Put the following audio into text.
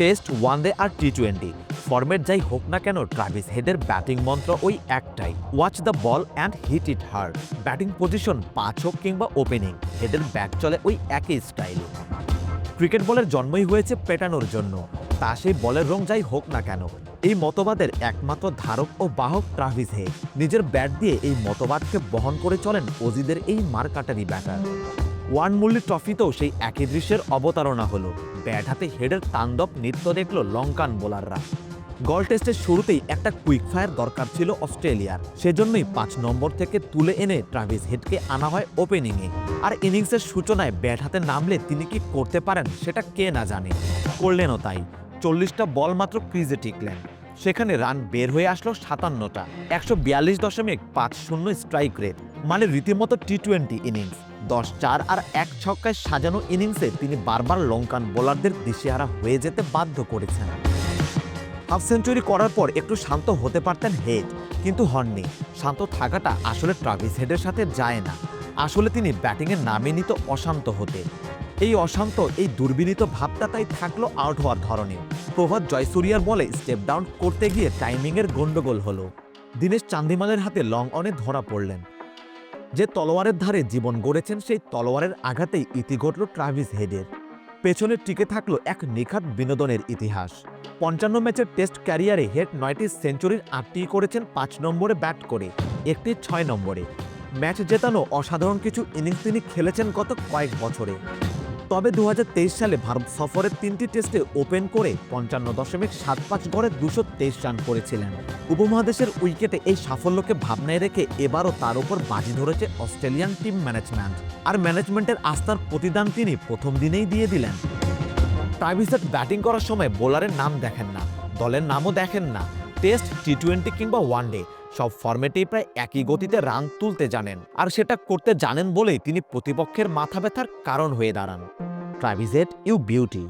Test one day আর T twenty format যাই হোক না কেন, ট্রাভিস হেডের ব্যাটিং মন্ত্র ওই একটাই। Watch the ball and hit it hard batting position, পাঁচ হোক কিংবা ওপেনিং, হেডের ব্যাট চলে ওই একই স্টাইলে। ক্রিকেট বলের জন্মই হয়েছে পেটানোর জন্য। তা সেই বলের রং যাই হোক না কেন, এই মতবাদের একমাত্র ধারক ও বাহক ট্রাভিস হেড। নিজের ব্যাট দিয়ে এই মতবাদকে বহন করে চলেন অজিদের এই মারকাটারি ব্যাটার। ওয়ান মুরলি ট্রফিতেও সেই একই দৃশ্যের অবতারণা হলো। ব্যাট হাতে হেডের তাণ্ডব নৃত্য দেখল লঙ্কান বোলাররা। গল টেস্টের শুরুতেই একটা কুইক ফায়ার দরকার ছিল অস্ট্রেলিয়ার। সেজন্যই পাঁচ নম্বর থেকে তুলে এনে ট্রাভিস হেডকে আনা হয় ওপেনিংয়ে। আর ইনিংসের সূচনায় ব্যাট হাতে নামলে তিনি কি করতে পারেন সেটা কে না জানে। করলেনও তাই। চল্লিশটা বল মাত্র ক্রিজে টিকলেন। সেখানে রান বের হয়ে আসলো সাতান্নটা। একশো বিয়াল্লিশ দশমিক পাঁচ শূন্য স্ট্রাইক রেট। মানে রীতিমতো টি টোয়েন্টি ইনিংস। দশ চার আর এক ছক্কায় সাজানো ইনিংসে তিনি বারবার লঙ্কান বোলারদের দিশেহারা হয়ে যেতে বাধ্য করেছেন। হাফ সেঞ্চুরি করার পর একটু শান্ত হতে পারতেন হেড, কিন্তু হননি। শান্ত থাকাটা আসলে ট্রাভিস হেডের সাথে যায় না। আসলে তিনি ব্যাটিংয়ের নামে নিত অশান্ত হতে। এই অশান্ত, এই দুর্বিনীত ভাবটা তাই থাকল আউট হওয়ার ধরনের প্রভাত জয়সুরিয়ার বলে স্টেপ ডাউন করতে গিয়ে টাইমিংয়ের গন্ডগোল হলো। দীনেশ চান্দিমালের হাতে লং অনে ধরা পড়লেন। যে তলোয়ারের ধারে জীবন গড়েছেন, সেই তলোয়ারের আঘাতেই ইতি ঘটল ট্রাভিস হেডের। পেছনে টিকে থাকল এক নিখাত বিনোদনের ইতিহাস। পঞ্চান্ন ম্যাচের টেস্ট ক্যারিয়ারে হেড নয়টি সেঞ্চুরির আটটি করেছেন, পাঁচ নম্বরে ব্যাট করে, একটি ছয় নম্বরে। ম্যাচ জেতানো অসাধারণ কিছু ইনিংস তিনি খেলেছেন গত কয়েক বছরে। তবে দু হাজার তেইশ সালে ভারত সফরের তিনটি টেস্টে ওপেন করে পঞ্চান্ন দশমিক সাত পাঁচ গড়ে দুশো তেইশ রান করেছিলেন। উপমহাদেশের উইকেটে এই সাফল্যকে ভাবনায় রেখে এবারও তার উপর বাজি ধরেছে অস্ট্রেলিয়ান টিম ম্যানেজমেন্ট। আর ম্যানেজমেন্টের আস্থার প্রতিদান তিনি প্রথম দিনেই দিয়ে দিলেন। ট্রাভিসেট ব্যাটিং করার সময় বোলারের নাম দেখেন না, দলের নামও দেখেন না। টেস্ট টি টোয়েন্টি কিংবা ওয়ানডে সব ফর্মেটেই প্রায় একই গতিতে রান তুলতে জানেন। আর সেটা করতে জানেন বলেই তিনি প্রতিপক্ষের মাথা ব্যথার কারণ হয়ে দাঁড়ান। Travis Head you beauty.